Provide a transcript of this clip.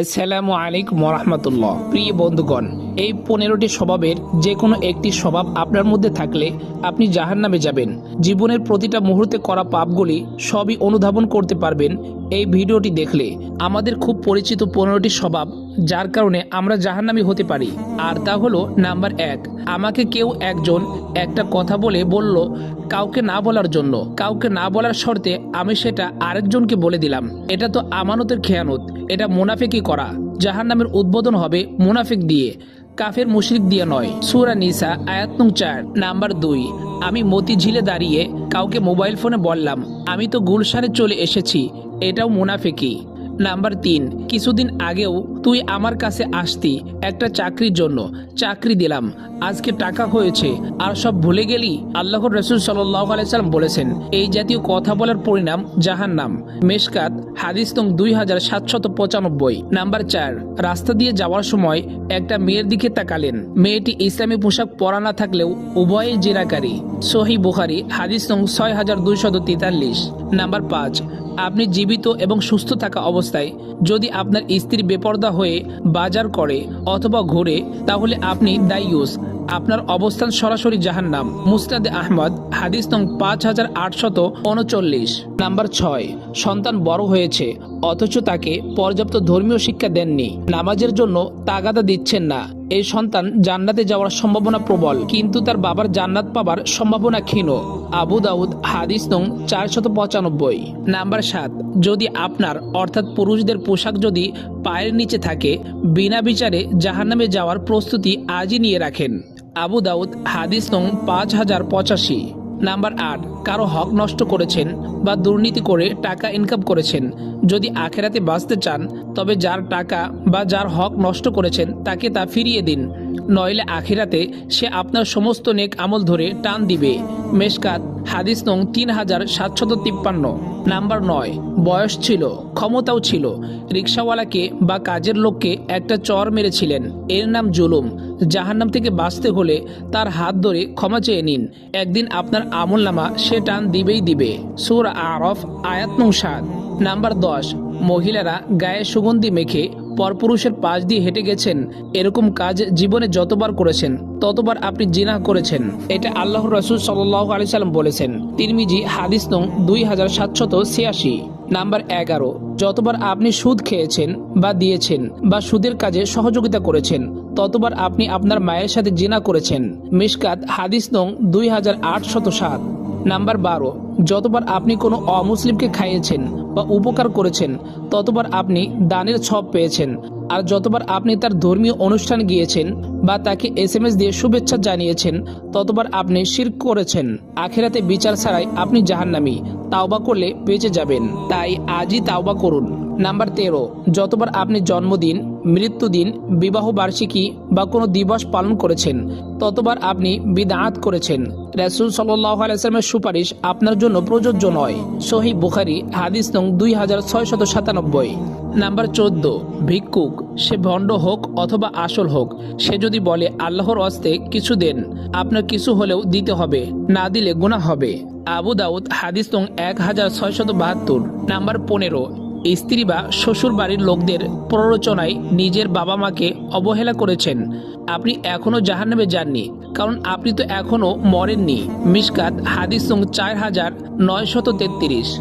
আসসালামু আলাইকুম রহমতুল্লাহ। প্রিয় বন্ধুগণ এই পনেরোটি স্বভাবের যে কোনো একটি স্বভাব আপনার মধ্যে থাকলে আপনি জাহান নামে যাবেন। জীবনের প্রতিটা মুহূর্তে করা পাপগুলি সবই অনুধাবন করতে পারবেন এই ভিডিওটি দেখলে। আমাদের খুব পরিচিত পনেরোটি স্বভাব, যার কারণে আমরা জাহান্নামী হতে পারি। আর তা হলো নাম্বার এক, আমাকে কেউ একজন একটা কথা বলে বলল কাউকে না বলার জন্য। কাউকে না বলার শর্তে আমি সেটা আরেকজনকে বলে দিলাম। এটা তো আমানতের খেয়ানত, এটা মুনাফিকই করা। জাহান নামের উদ্বোধন হবে মুনাফিক দিয়ে। কাফের মুশরিক দিয়ে নয়। সুরা নিসা, আয়াত নং চার, নাম্বার দুই। আমি মতি ঝিলে দাঁড়িয়ে কাউকে মোবাইল ফোনে বললাম, আমি তো গুলশানে চলে এসেছি, এটাও মুনাফিকি নাম্বার তিন, কিছুদিন আগেও তুই আমার কাছে আসতি, একটা চাকরির জন্য। চাকরি দিলাম, আজকে টাকা হয়েছে, আর সব ভুলে গেলি? আল্লাহর রসুল সাল্লাহ আলাইসাল্লাম বলেছেন, এই জাতীয় কথা বলার পরিণাম জাহান নাম মেশকাত, হাদিস নং দুই হাজার সাতশত পঁচানব্বই। নাম্বার চার, রাস্তা দিয়ে যাওয়ার সময় একটা মেয়ের দিকে তাকালেন। মেয়েটি ইসলামী পোশাক পরা না থাকলেও উভয়ই জেরাকারী। সহি বুখারি, হাদিস নং ছয় হাজার দুইশত তেতাল্লিশ। নাম্বার পাঁচ আপনি জীবিত এবং সুস্থ থাকা অবস্থায় যদি আপনার স্ত্রী বেপর্দা হয়ে বাজার করে অথবা ঘোরে, তাহলে আপনি দায়ুস। আপনার অবস্থান সরাসরি জাহান্নাম। মুস্তাদে আহমদ, হাদিস নং পাঁচ হাজার আটশত উনচল্লিশ। নাম্বার ছয়, সন্তান বড় হয়েছে, অথচ তাকে পর্যাপ্ত ধর্মীয় শিক্ষা দেননি। নামাজের জন্য তাগাদা দিচ্ছেন না। এই সন্তান জান্নাতে যাওয়ার সম্ভাবনা প্রবল, কিন্তু তার বাবার জান্নাত পাবার সম্ভাবনা ক্ষীণ। আবু দাউদ, হাদিস নং চারশত পঁচানব্বই। নাম্বার সাত, যদি আপনার, অর্থাৎ পুরুষদের পোশাক যদি পায়ের নিচে থাকে, বিনা বিচারে জাহান্নামে যাওয়ার প্রস্তুতি আজই নিয়ে রাখেন। আবু দাউদ, হাদিস নং পাঁচ হাজার পঁচাশি। নাম্বার আট, কারও হক নষ্ট করেছেন বা দুর্নীতি করে টাকা ইনকাম করেছেন। যদি আখেরাতে বাঁচতে চান, তবে যার টাকা বা যার হক নষ্ট করেছেন, তাকে তা ফিরিয়ে দিন। নইলে আখেরাতে সে আপনার সমস্ত নেক আমল ধরে টান দিবে। মেশকাত, হাদিস নং তিন হাজার সাতশত তিপ্পান্ন। নাম্বার নয়, বয়স ছিল, ক্ষমতাও ছিল। রিক্সাওয়ালাকে বা কাজের লোককে একটা চর মেরেছিলেন। এর নাম জুলুম। জাহান্নাম থেকে বাঁচতে হলে তার হাত ধরে ক্ষমা চেয়ে নিন। একদিন আপনার আমল নামা সে টান দিবেই দিবে। সুর আরফ, আয়াত নং সাত নাম্বার দশ। মহিলারা গায়ে সুগন্ধি মেখে পরপুরুষের পাশ দিয়ে হেঁটে গেছেন। এরকম কাজ জীবনে যতবার করেছেন, ততবার আপনি জিনা করেছেন। এটা আল্লাহ রসুল সাল্লাহ আলি সাল্লাম বলেছেন। তিরমিজি হাদিস নং দুই হাজার সাতশত ছিয়াশি, নাম্বার এগারো। যতবার আপনি সুদ খেয়েছেন বা দিয়েছেন বা সুদের কাজে সহযোগিতা করেছেন, ততবার আপনি আপনার মায়ের সাথে জিনা করেছেন। মিসকাত হাদিস নং দুই হাজার আটশত সাত। নাম্বার বারো, যতবার আপনি কোনো অমুসলিমকে খাইয়েছেন বা উপকার করেছেন, ততবার আপনি দানের ছপ পেয়েছেন। আর যতবার আপনি তার ধর্মীয় অনুষ্ঠান গিয়েছেন বা তাকে এস এম এস দিয়ে শুভেচ্ছা জানিয়েছেন, ততবার আপনি শির করেছেন। আখেরাতে বিচার ছাড়াই আপনি জাহান্নামি। তাওবা করলে বেঁচে যাবেন। তাই আজই তাওবা করুন। নাম্বার তেরো, যতবার আপনি জন্মদিন, মৃত্যুদিন বিবাহ বার্ষিকী বা কোনো দিবস পালন করেছেন, ততবার আপনি বিদাত করেছেন। রাসুল সাল্লাহ আলাইসলামের সুপারিশ আপনার জন্য প্রযোজ্য নয়। সহি বুখারি, হাদিস নং দুই হাজার ছয়শত সাতানব্বই। নাম্বার চোদ্দ, ভিক্ষুক, সে ভণ্ড হোক অথবা আসল হোক, সে যদি বলে, আল্লাহর অস্তে কিছু দেন, আপনার কিছু হলেও দিতে হবে, না দিলে গুণা হবে। আবু দাউদ, হাদিস নং এক হাজার ছয়শত বাহাত্তর। নাম্বার পনেরো স্ত্রী বা শ্বশুর বাড়ির লোকদের প্ররোচনায় নিজের বাবা মাকে অবহেলা করেছেন। আপনি এখনও জাহান্নামে যাননি, কারণ আপনি তো এখনও মরেননি। মিসকাত হাদিস চার হাজার নয়শত তেত্রিশ।